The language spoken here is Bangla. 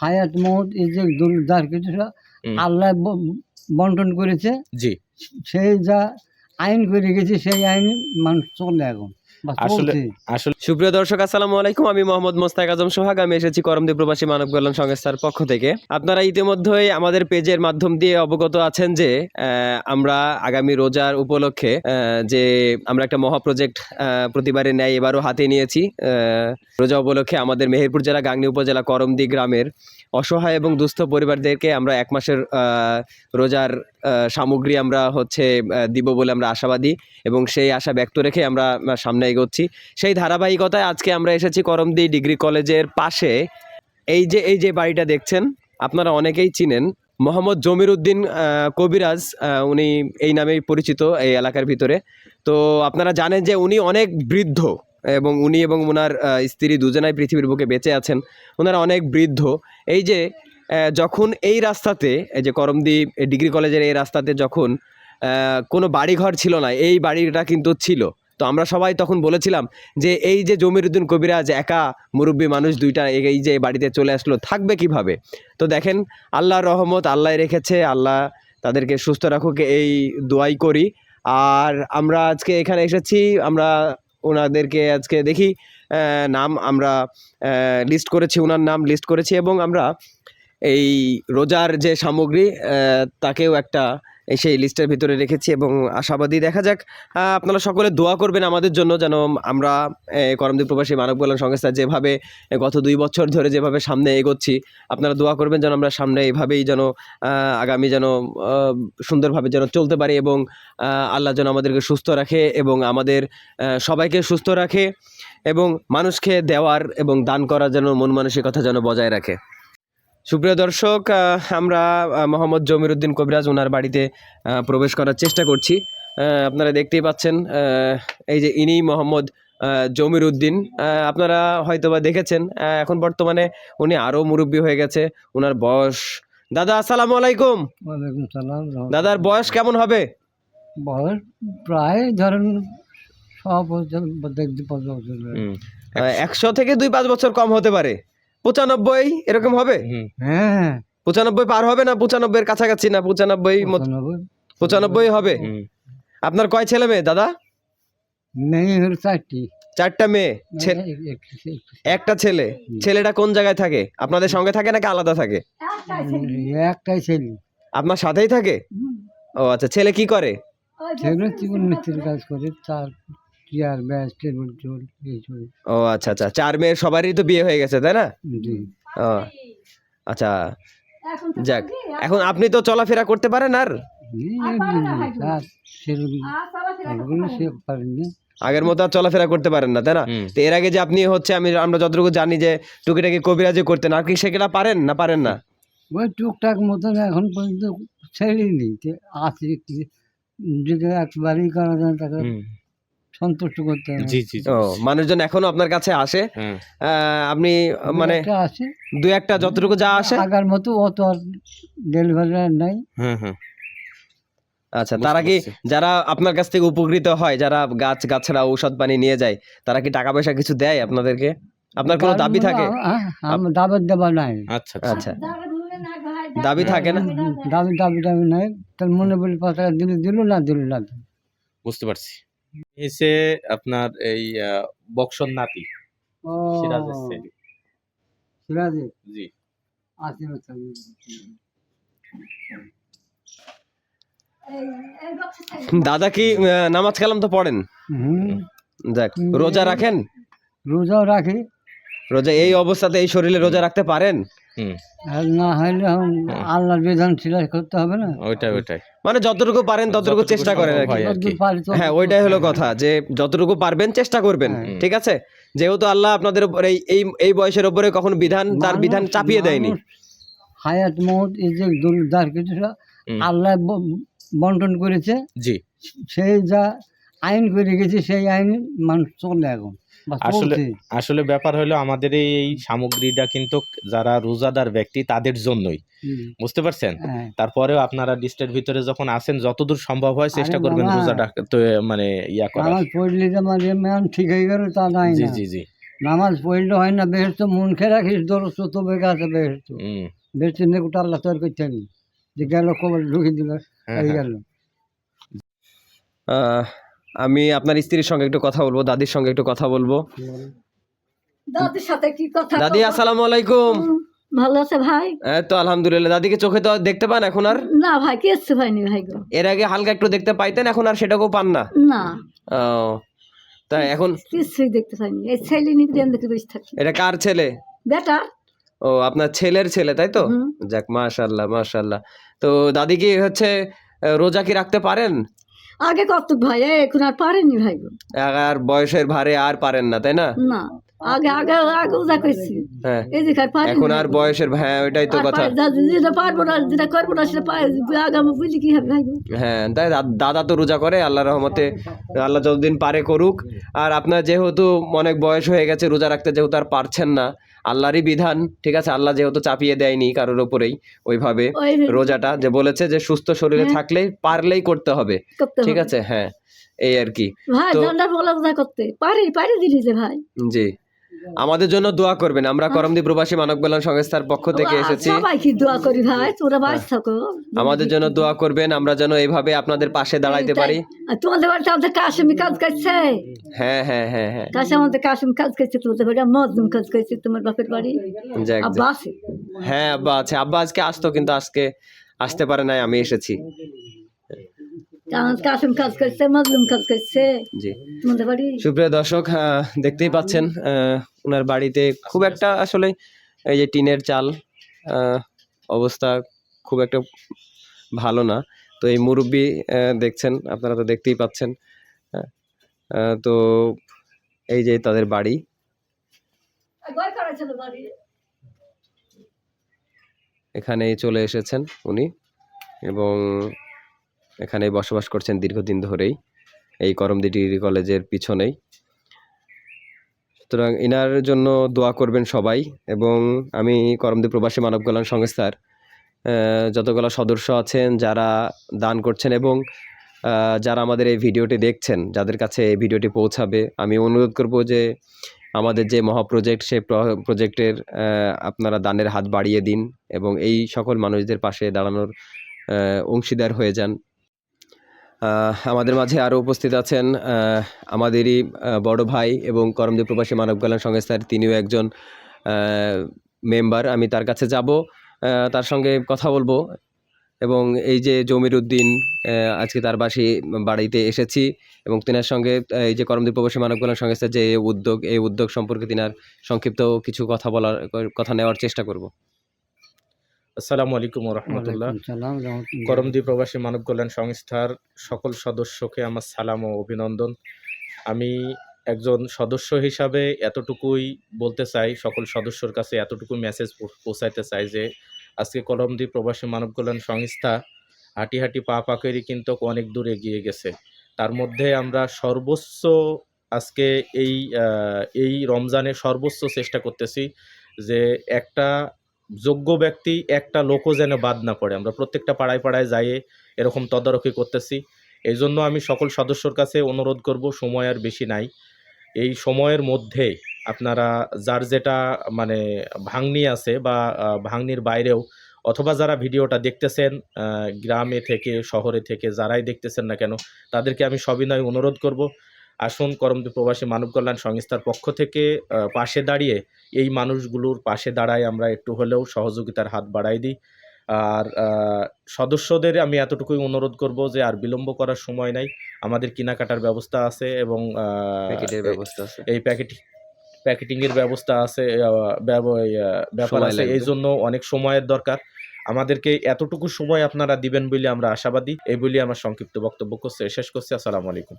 হায়াত মত এই যে যার কিছুটা আল্লাহ বন্টন করেছে জি। সেই যা আইন করে গেছে সেই আইন মানুষ চলে এখন। আসলে- আসলে সুপ্রিয় দর্শক আসসালামু আলাইকুম। আমি মোহাম্মদ মোস্তাক আজম সোহাগ। আমি এসেছি করমদ্বীপ প্রবাসী মানব কল্যাণ সংস্থার পক্ষ থেকে। আপনারা ইতিমধ্যেই আমাদের পেজের মাধ্যম দিয়ে অবগত আছেন যে আহ, আমরা আগামী রোজার উপলক্ষে যে আমরা একটা মহা প্রজেক্ট প্রতিবারে ন্যায় এবারও হাতে নিয়েছি। আহ, রোজা উপলক্ষে আমাদের মেহেরপুর জেলা গাংনী উপজেলা করমদি গ্রামের অসহায় এবং দুস্থ পরিবারদেরকে আমরা এক মাসের রোজার সামগ্রী আমরা হচ্ছে দিব বলে আমরা আশাবাদী এবং সেই আশা ব্যক্ত রেখে আমরা সামনে এগোচ্ছি। সেই ধারাবাহিকতায় আজকে আমরা এসেছি করমদি ডিগ্রি কলেজের পাশে। এই যে এই যে বাড়িটা দেখছেন, আপনারা অনেকেই চিনেন। মোহাম্মদ জমির উদ্দিন কবিরাজ উনি এই নামেই পরিচিত এই এলাকার ভিতরে। তো আপনারা জানেন যে উনি অনেক বৃদ্ধ। এবং উনি এবং ওনার স্ত্রী দুজনাই পৃথিবীর বুকে বেঁচে আছেন। ওনারা অনেক বৃদ্ধ। এই যে যখন এই রাস্তাতে, এই যে করমদি ডিগ্রি কলেজের এই রাস্তাতে যখন কোনো বাড়িঘর ছিল না, এই বাড়িটা কিন্তু ছিল। তো আমরা সবাই তখন বলেছিলাম যে, এই যে জমিরুদ্দিন কবিরাজ একা মুরব্বী মানুষ দুইটা এই যে বাড়িতে চলে আসলো, থাকবে কীভাবে? তো দেখেন, আল্লাহর রহমত আল্লাহ রেখেছে, আল্লাহ তাদেরকে সুস্থ রাখুক, এই দোয়াই করি। আর আমরা আজকে এখানে এসেছি, আমরা ওনাদেরকে আজকে দেখি নাম আমরা লিস্ট করেছি ওনার নাম লিস্ট করেছি এবং আমরা এই রোজার যে সামগ্রী তাকেও একটা সেই লিস্টের ভিতরে রেখেছি এবং আশাবাদী দেখা যাক আপনারা সকলে দোয়া করবেন আমাদের জন্য যেন আমরা করমদ্বীপ প্রবাসী মানব কল্যাণ সংস্থা যেভাবে গত দুই বছর ধরে যেভাবে সামনে এগোচ্ছি, আপনারা দোয়া করবেন যেন আমরা সামনে এইভাবেই যেন আগামী যেন সুন্দরভাবে যেন চলতে পারি এবং আল্লাহ যেন আমাদেরকে সুস্থ রাখে এবং আমাদের সবাইকে সুস্থ রাখে এবং মানুষকে দেওয়ার এবং দান করার যেন মন মানসিকতা যেন বজায় রাখে। সুপ্রিয় দর্শক আমরা মোহাম্মদ জমির উদ্দিন কবিরাজ ওনার বাড়িতে প্রবেশ করার চেষ্টা করছি। আপনারা দেখতেই পাচ্ছেন এই যে ইনি মোহাম্মদ জমির উদ্দিন আপনারা হয়তোবা দেখেছেন এখন বর্তমানে উনি আরও মুরব্বী হয়ে গেছে ওনার বয়স। দাদা আসসালামু আলাইকুম। দাদার বয়স কেমন হবে? বয়স প্রায় ধরেন একশো থেকে দুই পাঁচ বছর কম হতে পারে। পঁচানব্বই এরকম হবে? হ্যাঁ। পঁচানব্বই পার হবে না? পঁচানব্বইয়ের কাছাকাছি না? পঁচানব্বই পঁচানব্বই। পঁচানব্বই হবে? আপনার কয় ছেলে মেয়ে দাদা? মেয়ে হলো চারটি। চারটা মেয়ে। একটা ছেলে। ছেলেটা কোন জায়গায় থাকে? আপনাদের সঙ্গে থাকে নাকি আলাদা থাকে? একটাই ছেলে। আপনার সাথেই থাকে? ও আচ্ছা ছেলে কি করে? জীবন মিস্ত্রির কাজ করে তার চেয়ার ব্যাস টেবিল চুল এই চুল। ও আচ্ছা আচ্ছা। চার মেয়ের সবারই তো বিয়ে হয়ে গেছে তাই না? জি। ও আচ্ছা। যাক এখন আপনি তো চলাফেরা করতে পারেন আর? আগের মতো আর চলাফেরা করতে পারেন না তাই না? তো এর আগে যে আপনি হচ্ছে আমি আমরা যতটুকু জানি যে টুকিটাকি কবিরাজি করতেন আর কি সেগুলা পারেন না পারেন না? ওই টুকটাক মতন এখন পর্যন্ত ছেড়েনি যে আছে যদি একবারই করা যায় তাকে সন্তুষ্ট করতে হবে জি জি। ও মানুষজন এখনও আপনার কাছে আসে। আহ, আপনি মানে আছে দু একটা যতটুকু যা আসে। আগার মতো অত আর ডেলিভারি নাই। হ্যাঁ হ্যাঁ আচ্ছা তারা কি যারা আপনার কাছ থেকে উপকৃত হয় যারা গাছ গাছড়া ঔষধ পানি নিয়ে যায় তারা কি টাকা পয়সা কিছু দেয় আপনাদেরকে? আপনার কোনো দাবি থাকে? আমার দাবার দেওয়া নাই। আচ্ছা আচ্ছা। আচ্ছা। দাবি থাকে না? দাবি দাবি দাবি নাই। তার মনে বলে পাঁচ টাকা দিলে দিল না দিল না। বুঝতে পারছি। এসে আপনার এই বক্সর নাতি সিরাজের ছেলে। সিরাজে জি। আছে আছে। দাদা কি নামাজ কালাম তো পড়েন? হুম। যাক রোজা রাখেন? রোজাও রাখি। রোজা এই অবস্থাতে এই শরীরে রোজা রাখতে পারেন? আর না হলে আল্লাহর বিধান সিলাই করতে হবে না। ওইটাই ওইটাই। মানে যতটুকু পারেন ততটুকু চেষ্টা করেন আর কি। হয় হ্যাঁ ওইটাই হলো কথা যে যতটুকু পারবেন চেষ্টা করবেন হ্যাঁ। ঠিক আছে? যেহেতু আল্লাহ আপনাদের উপর এই এই এই বয়সের উপরে কখনো বিধান তার বিধান চাপিয়ে দেয়নি। হায়াত মত এই যে দুর- যার কিছুটা আল্লাহ বন্টন করেছে। জি। সেই যা আইন করে গেছে সেই আইন মানুষ চলে এখন। আসলে আসলে ব্যাপার হলো আমাদের এই সামগ্রীটা কিন্তু যারা রোজাদার ব্যক্তি তাদের জন্যই। বুঝতে পারছেন? হ্যাঁ। তারপরেও আপনারা লিস্টের ভিতরে যখন আসেন যতদূর সম্ভব হয় চেষ্টা করবেন রোজাটা তো মানে ইয়া করার। পড়লে এমন ঠিক হয়ে গেল তা নাই জি জি জি। নামাজ পড়লে হয় না বেহেস্ত মন খেয়ে রাখিস দরস তো বেগে আছে বেহেস্ত হুম বেহেস্ত নেকুটা আল্লাহ তৈরি করতে যে গেল কবর ঢুকে দিল হ্যাঁ, এই হ্যাঁ। গেল। আমি আপনার স্ত্রীর সঙ্গে একটু কথা বলব দাদির সঙ্গে একটু কথা বলব। দাদির সাথে কি কথা দাদি? আসসালামু আলাইকুম। ভালো আছে ভাই? এই তো আলহামদুলিল্লাহ। দাদিকে চোখে তো দেখতে পান এখন আর? না ভাই কিচ্ছু ভাই গো। এর আগে হালকা একটু দেখতে পাইতেন এখন আর সেটাকেও পান না? না। ও তাই এখন কিছুই দেখতে পাইনি। এই ছেলে নিয়ে প্রেম দেখে বসে থাকি। এটা কার ছেলে? বেটা। ও আপনার ছেলের ছেলে তাই তো। যাক মাশাল্লাহ মাশাল্লাহ তো দাদি কি হচ্ছে রোজা কি রাখতে পারেন? আগে কত ভাই এখন আর পারেনি ভাই আর বয়সের ভারে আর পারেন না তাই না? না। আগে আগে আগে উজা হ্যাঁ। এই যে পারি এখন আর বয়সের হ্যাঁ ওইটাই তো কথা। যেটা পারব না যেটা করব না সেটা পাই আগামী বুঝলি কি হবে হ্যাঁ তাই দাদা তো রোজা করে আল্লাহ রহমতে আল্লাহ যতদিন পারে করুক। আর আপনার যেহেতু অনেক বয়স হয়ে গেছে রোজা রাখতে যেহেতু আর পারছেন না আল্লাহরই বিধান ঠিক আছে? আল্লাহ যেহেতু চাপিয়ে দেয়নি কারোর ওপরেই ওইভাবে রোজাটা যে বলেছে যে সুস্থ শরীরে হ্যাঁ। থাকলেই পারলেই করতে হবে ঠিক আছে? হ্যাঁ এই আর কি। ভাই ঠান্ডা বলা করতে। পারি পারি দিলি যে ভাই। জি। আমাদের জন্য দোয়া করবেন। আমরা করমদি প্রবাসী মানব কল্যাণ সংস্থার পক্ষ থেকে এসেছি। দোয়া করি ভাই? তোরা বাস থাকো। আমাদের জন্য দোয়া করবেন আমরা যেন এইভাবে আপনাদের পাশে দাঁড়াইতে পারি। তোমাদের বাড়িতে আমাদের কাশ্মী কাজ করছে? হ্যাঁ হ্যাঁ হ্যাঁ হ্যাঁ। কাছে আমাদের কাশ্মী কাজ করছে তোমাদের বাড়ি মজদুম কাজ করছে তোমার বাপের বাড়ি। আব্বা আছে? হ্যাঁ আব্বা আছে। আব্বা আজকে আসতো কিন্তু আজকে আসতে পারে নাই আমি এসেছি। আমার কাজ করছে মজলুম কাজ করছে। জি। সুপ্রিয় দর্শক দেখতেই পাচ্ছেন ওনার বাড়িতে খুব একটা আসলে এই যে টিনের চাল অবস্থা খুব একটা ভালো না। তো এই মুরব্বি দেখছেন আপনারা তো দেখতেই পাচ্ছেন তো এই যে তাদের বাড়ি। এখানেই চলে এসেছেন উনি এবং এখানে বসবাস করছেন দীর্ঘদিন ধরেই এই করমদি ডিগ্রি কলেজের পিছনেই। সুতরাং ইনার জন্য দোয়া করবেন সবাই এবং আমি করমদি প্রবাসী মানব কল্যাণ সংস্থার যতগুলো সদস্য আছেন, যারা দান করছেন এবং যারা আমাদের এই ভিডিওটি দেখছেন, যাদের কাছে এই ভিডিওটি পৌঁছাবে, আমি অনুরোধ করব যে আমাদের যে মহা প্রজেক্ট, সেই প্রজেক্টের আপনারা দানের হাত বাড়িয়ে দিন এবং এই সকল মানুষদের পাশে দাঁড়ানোর অংশীদার হয়ে যান। আমাদের মাঝে আরও উপস্থিত আছেন আমাদেরই বড় ভাই এবং করমদেব প্রবাসী মানব কল্যাণ সংস্থার তিনিও একজন মেম্বার। আমি তার কাছে যাব তার সঙ্গে কথা বলব। এবং এই যে জমির উদ্দিন আজকে তার বাসী, বাড়িতে এসেছি এবং তিনার সঙ্গে এই যে করমদ্বীপ প্রবাসী মানব কল্যাণ সংস্থার যে উদ্যোগ, এই উদ্যোগ সম্পর্কে তিনার সংক্ষিপ্ত কিছু কথা বলার, কথা নেওয়ার চেষ্টা করব। আসসালামু আলাইকুম রহমতুল্লাহ। করমদ্বীপ প্রবাসী মানব কল্যাণ সংস্থার সকল সদস্যকে আমার সালাম ও অভিনন্দন। আমি একজন সদস্য হিসাবে এতটুকুই বলতে চাই সকল সদস্যর কাছে এতটুকু মেসেজ পৌঁছাইতে চাই যে আজকে কলমদ্বীপ প্রবাসী মানব কল্যাণ সংস্থা হাঁটি হাঁটি পা পা করে কিন্তু অনেক দূর এগিয়ে গেছে। তার মধ্যে আমরা সর্বোচ্চ আজকে এই এই রমজানে সর্বোচ্চ চেষ্টা করতেছি যে একটা যোগ্য ব্যক্তি একটা লোকও যেন বাদ না পড়ে। আমরা প্রত্যেকটা পাড়ায় পাড়ায় যাইয়ে এরকম তদারকি করতেছি। এই জন্য আমি সকল সদস্যর কাছে অনুরোধ করব, সময় আর বেশি নাই। এই সময়ের মধ্যে আপনারা যার যেটা মানে ভাঙনি আছে বা ভাঙনির বাইরেও অথবা যারা ভিডিওটা দেখতেছেন গ্রামে থেকে, শহরে থেকে যারাই দেখতেছেন না কেন, তাদেরকে আমি সবিনয় অনুরোধ করব। আসুন করমদ্বীপ প্রবাসী মানব কল্যাণ সংস্থার পক্ষ থেকে পাশে দাঁড়িয়ে এই মানুষগুলোর পাশে দাঁড়ায় আমরা একটু হলেও সহযোগিতার হাত বাড়াই দিই। আর সদস্যদের আমি এতটুকুই অনুরোধ করব যে আর বিলম্ব করার সময় নাই। আমাদের কেনাকাটার ব্যবস্থা আছে এবং ব্যবস্থা আছে। এই প্যাকেট প্যাকেটিংয়ের ব্যবস্থা আছে ব্যাপার আছে। এই জন্য অনেক সময়ের দরকার। আমাদেরকে এতটুকু সময় আপনারা দিবেন বলে আমরা আশাবাদী। এই বলে আমার সংক্ষিপ্ত বক্তব্য করছে। শেষ করছি। আসসালামু আলাইকুম।